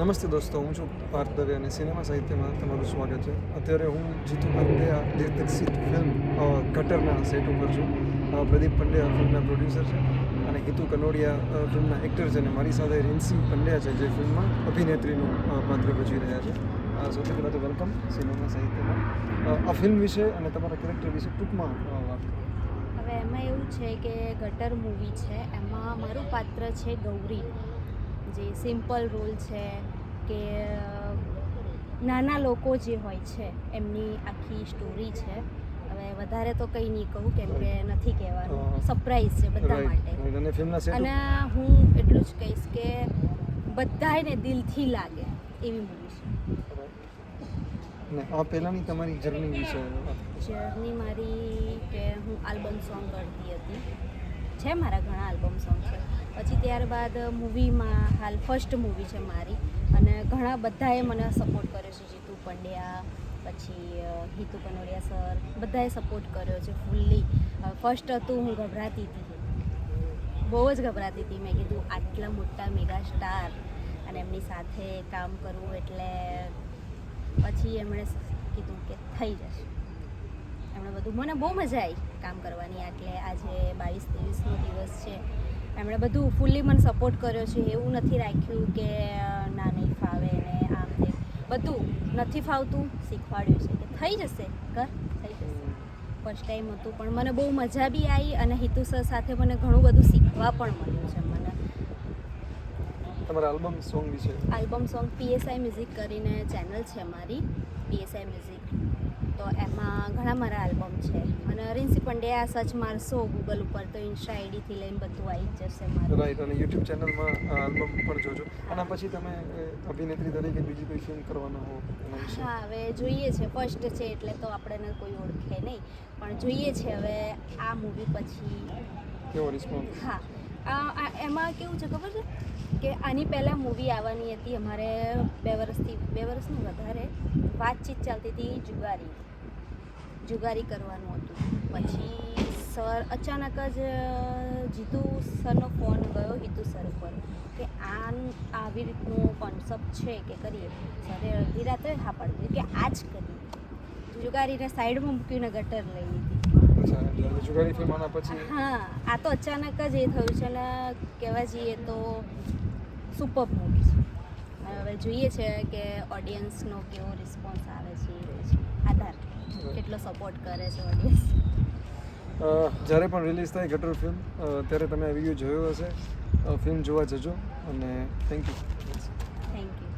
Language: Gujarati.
નમસ્તે દોસ્તો, હું છું પાર્થ દવે અને સિનેમા સાહિત્યમાં તમારું સ્વાગત છે. અત્યારે હું જીતુ પંડ્યા દિગ્દર્શિત ફિલ્મ ગટરના સેટ ઉપર છું. પ્રદીપ પંડ્યા ફિલ્મના પ્રોડ્યુસર છે અને હિતુ કનોડિયા ફિલ્મના એક્ટર છે અને મારી સાથે રિન્સી પંડ્યા છે જે ફિલ્મમાં અભિનેત્રીનું પાત્ર ભજવી રહ્યા છે. સૌથી પહેલાં તો વેલકમ સિનેમા સાહિત્યમાં. આ ફિલ્મ વિશે અને તમારા કેરેક્ટર વિશે ટૂંકમાં વાત હવે એમાં એવું છે કે ગટર મૂવી છે, એમાં મારું પાત્ર છે ગૌરી. જે સિમ્પલ રોલ છે કે નાના લોકો જે હોય છે એમની આખી સ્ટોરી છે. હવે વધારે તો કંઈ નહીં કહું કેમ કે નથી કહેવાનું. સરપ્રાઈઝ છે બધા માટે. અને હું એટલું જ કહીશ કે બધાને દિલથી લાગે એવી મૂવી છે. આ પહેલાંની તમારી જર્ની વિશે? જર્ની મારી કે હું આલ્બમ સોંગ કરતી હતી. છે મારા ઘણા આલ્બમ સોંગ છે. પછી ત્યારબાદ મૂવીમાં હાલ ફર્સ્ટ મૂવી છે મારી. અને ઘણા બધાએ મને સપોર્ટ કર્યો છે જીતુ પંડ્યા, પછી હિતુ કનોડિયા સર, બધાએ સપોર્ટ કર્યો છે ફૂલ્લી ફર્સ્ટ હતું હું ગભરાતી હતી. બહુ જ ગભરાતી હતી. મેં કીધું, આટલા મોટા મેગા સ્ટાર અને એમની સાથે કામ કરવું એટલે પછી એમણે કીધું કે થઈ જશે. એમણે બધું, મને બહુ મજા આવી કામ કરવાની. એટલે આજે બાવીસ ત્રેવીસનો દિવસ છે. એમણે બધું ફૂલ્લી મને સપોર્ટ કર્યો છે એવું નથી રાખ્યું કે ના નહીં ફાવે ને આમ તે બધું નથી ફાવતું શીખવાડ્યું છે કે થઈ જશે કર થઈ જશે. ફર્સ્ટ ટાઈમ હતું પણ મને બહુ મજા બી આવી અને હિતુ સર સાથે મને ઘણું બધું શીખવા પણ મળ્યું છે મને. તમારા આલ્બમ સોંગ વિશે? આલ્બમ સોંગ પીએસઆઈ મ્યુઝિક કરીને ચેનલ છે મારી પીએસઆઈ મ્યુઝિક ઘણા મારા આલ્બમ છે. અને રિન્સી પંડ્યા સર્ચ મારશો ગૂગલ ઉપર તો ઇન્સ્ટા આઈડીથી લઈને બધું આવી જશે મારું. રાઈટ અને યુટ્યુબ ચેનલમાં આલ્બમ પણ જોજો. અને પછી તમે અભિનેત્રી તરીકે બીજી કોઈ ફિલ્મ કરવાનો હો હા હવે જોઈએ છે. ફર્સ્ટ છે એટલે તો આપણને કોઈ ઓળખે નહીં. પણ જોઈએ છે હવે આ મૂવી પછી. કેવો રિસ્પોન્સ હા. એમાં કેવું છે ખબર છે? કે આની પહેલાં મૂવી આવવાની હતી અમારે બે વર્ષથી બે વર્ષની વધારે. વાતચીત ચાલતી હતી જુગારી જુગારી કરવાનું હતું. પછી સર અચાનક જ જીતુ સરનો ફોન ગયો હિતુ સર પર કે આન આવી રીતનું કોન્સેપ્ટ છે કે કરીએ. સરે અડધી રાત્રે હા પાડી કે આ જ કરીએ. જુગારીને સાઈડમાં મૂકીને ગટર લઈ લીધી. હા આ તો અચાનક જ એ થયું છે ને કહેવા જઈએ તો સુપર મૂવી છે. હવે જોઈએ છે કે ઓડિયન્સનો કેવો રિસ્પોન્સ આવે છે આધાર. કેટલો સપોર્ટ કરે છે ઓડિયન્સ જ્યારે પણ રિલીઝ થાય ગટર ફિલ્મ ત્યારે તમે આ વીડિયો જોયો હશે. ફિલ્મ જોવા જજો અને થેન્ક યુ થેન્ક યુ